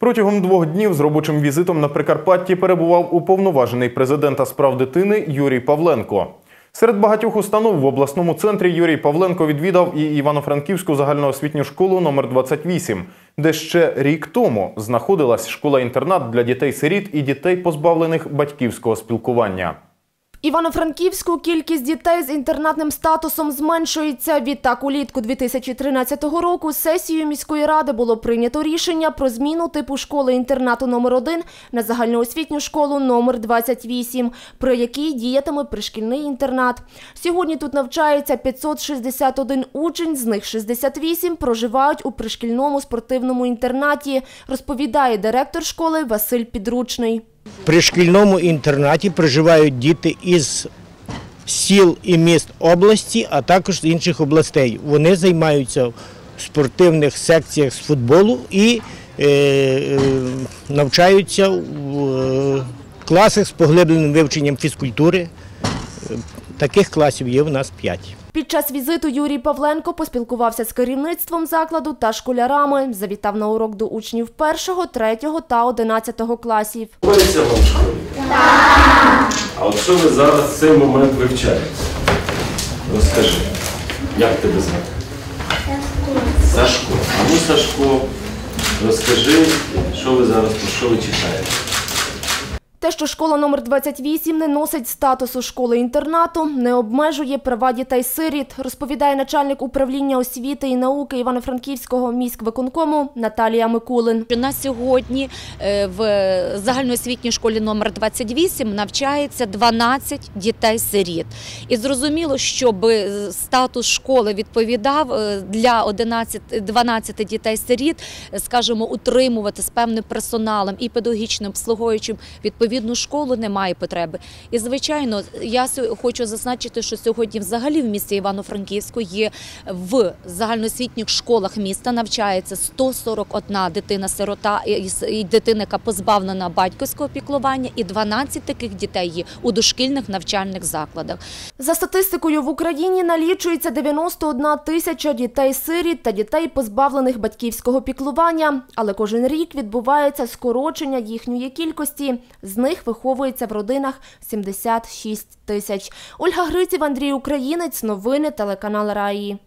Протягом двох днів з робочим візитом на Прикарпатті перебував уповноважений президента справ дитини Юрій Павленко. Серед багатьох установ в обласному центрі Юрій Павленко відвідав і Івано-Франківську загальноосвітню школу номер 28, де ще рік тому знаходилась школа-інтернат для дітей-сиріт і дітей, позбавлених батьківського спілкування. Івано-Франківську кількість дітей з інтернатним статусом зменшується. Відтак, улітку 2013 року сесією міської ради було прийнято рішення про зміну типу школи-інтернату номер 1 на загальноосвітню школу номер 28, про який діятиме пришкільний інтернат. Сьогодні тут навчається 561 учень, з них 68 проживають у пришкільному спортивному інтернаті, розповідає директор школи Василь Підручний. При шкільному інтернаті проживають діти із сіл і міст області, а також з інших областей. Вони займаються в спортивних секціях з футболу і е, е, навчаються в е, класах з поглибленим вивченням фізкультури. Таких класів є в нас п'ять. Під час візиту Юрій Павленко поспілкувався з керівництвом закладу та школярами. Завітав на урок до учнів першого, третього та одинадцятого класів. Подобається вам в школі? Так! А от що ви зараз в цей момент вивчаєте? Розкажи, як тебе звати? Сашко. А ну, Сашко, розкажи, що ви зараз, про що ви читаєте? Що школа номер 28 не носить статусу школи-інтернату, не обмежує права дітей-сиріт, розповідає начальник управління освіти і науки Івано-Франківського міськвиконкому Наталія Микулин. На сьогодні е, в загальноосвітній школі номер 28 навчається 12 дітей-сиріт. І зрозуміло, щоб статус школи відповідав е, для 11, 12 дітей-сиріт, е, скажімо, утримувати з певним персоналом і педагогічним обслуговуючим відповідну школу немає потреби. І звичайно, я хочу зазначити, що сьогодні взагалі в місті Івано-Франківську є в загальноосвітніх школах міста навчається 141 дитина-сирота і дитина, яка позбавлена батьківського піклування, і 12 таких дітей є у дошкільних навчальних закладах. За статистикою в Україні налічується 91 тисяча дітей-сиріт та дітей, позбавлених батьківського піклування. Але кожен рік відбувається скорочення їхньої кількості. З них виховується в родинах 76 тисяч. Ольга Гриців, Андрій Українець. Новини телеканал Раї.